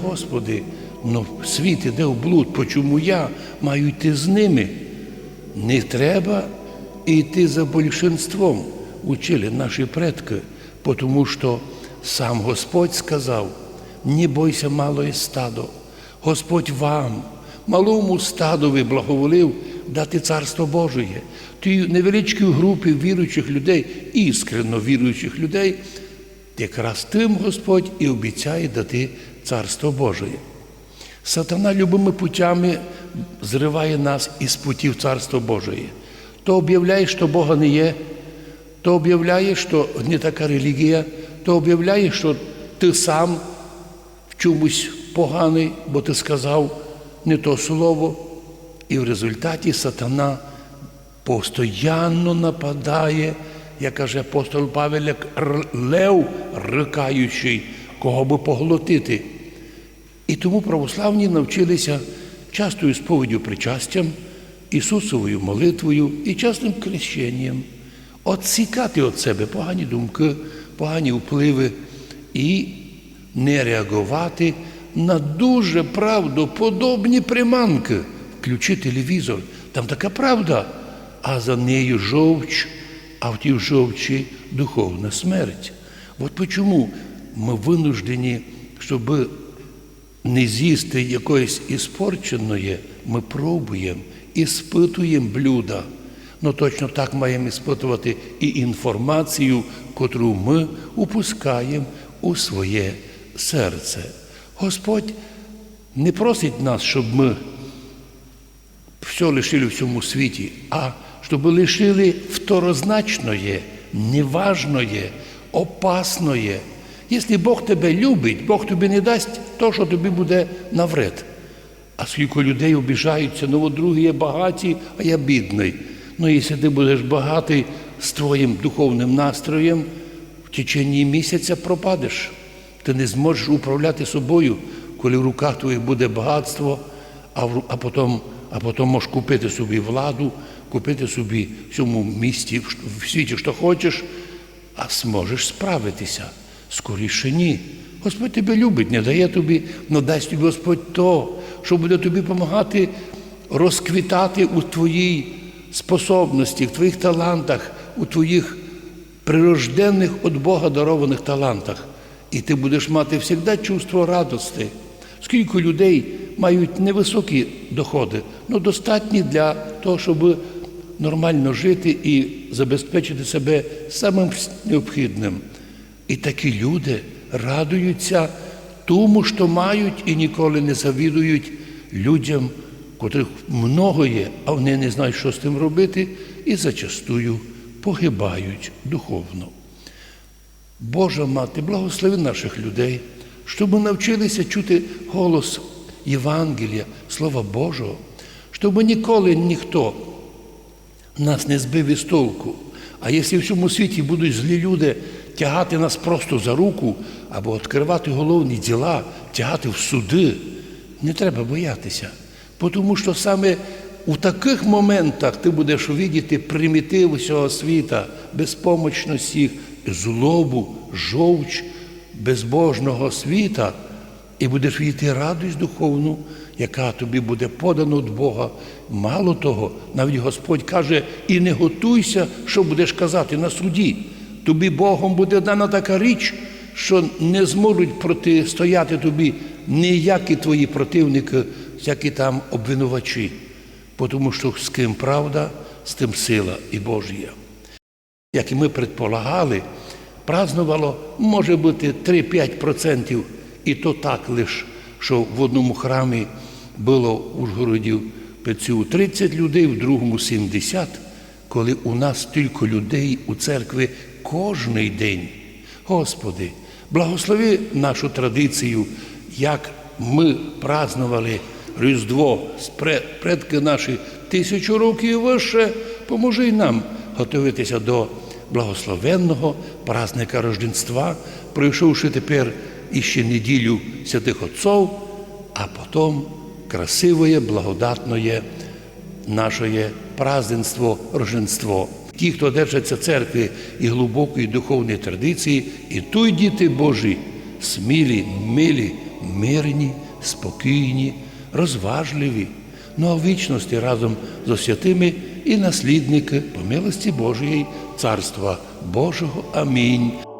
Господи, ну світ іде в блуд, почому я маю йти з ними? Не треба йти за більшинством, учили наші предки, тому що сам Господь сказав, не бойся малої стадо, Господь вам, малому стадові благоволив дати царство Божие. Тій невеличкій групі віруючих людей, іскренно віруючих людей, якраз тим Господь і обіцяє дати царство Божие. Сатана любими путями зриває нас із путів Царства Божої. То об'являє, що Бога не є, то об'являє, що не така релігія, то об'являє, що ти сам в чомусь поганий, бо ти сказав не то слово. І в результаті сатана постоянно нападає, як каже апостол Павел, як лев рикаючий, кого би поглотити. І тому православні навчилися частою сповіддю причастям, Ісусовою молитвою і частим хрещенням отсікати від себе погані думки, погані впливи і не реагувати на дуже правдоподобні приманки. Включи телевізор, там така правда, а за нею жовч, а в тій жовчі духовна смерть. От чому ми винуждені, щоб не з'їсти якоїсь іспорченої, ми пробуємо і спитуємо блюда. Ну точно так маємо іспитувати і інформацію, котру ми упускаємо у своє серце. Господь не просить нас, щоб ми все лишили в цьому світі, а щоб лишили второзначное, неважное, опасное. Якщо Бог тебе любить, Бог тобі не дасть то, що тобі буде навред. А скільки людей обіжаються, ну другі є багаті, а я бідний. Ну, якщо ти будеш багатий з твоїм духовним настроєм, в течение місяця пропадеш. Ти не зможеш управляти собою, коли в руках твоїх буде багатство, а, в, а, потім, а потім можеш купити собі владу, купити собі в цьому місті, в світі, що хочеш, а зможеш справитися. Скоріше ні. Господь тебе любить, не дає тобі, але дасть тобі Господь то, що буде тобі допомагати розквітати у твоїй способності, в твоїх талантах, у твоїх прирожденних від Бога дарованих талантах. І ти будеш мати завжди чувство радости. Скільки людей мають невисокі доходи, але достатні для того, щоб нормально жити і забезпечити себе самим необхідним. І такі люди радуються тому, що мають, і ніколи не завідують людям, котрих много є, а вони не знають, що з тим робити, і зачастую погибають духовно. Божа мати, благослови наших людей, щоб ми навчилися чути голос Євангелія, Слова Божого, щоб ніколи ніхто нас не збив із толку. А якщо в цьому світі будуть злі люди тягати нас просто за руку або відкривати головні діла, тягати в суди, не треба боятися. Тому що саме у таких моментах ти будеш увидіти примітив усього світа, безпомочність їх, злобу, жовч безбожного світа, і будеш видіти радість духовну, яка тобі буде подана від Бога. Мало того, навіть Господь каже, і не готуйся, що будеш казати на суді. Тобі Богом буде дана така річ, що не зможуть протистояти тобі ніякі твої противники, всякі там обвинувачі. Тому що з ким правда, з тим сила і Божія. Як і ми предполагали, празднувало, може бути 3-5%, і то так лише, що в одному храмі було в Пецю 30 людей, в другому 70, коли у нас стільки людей у церкві кожний день. Господи, благослови нашу традицію, як ми празднували Різдво, предки наші тисячу років і вище, поможи й нам готуватися до благословенного праздника Рождества, пройшовши тепер іще неділю святих Отців, а потім красивое, благодатное наше праздненство, Рождество. Ті, хто держаться церкви і глибокої духовної традиції, і той діти Божі, смілі, милі, мирні, спокійні, розважливі, ну а в вічності разом з святими і наслідники по милості Божої Царства Божого. Амінь.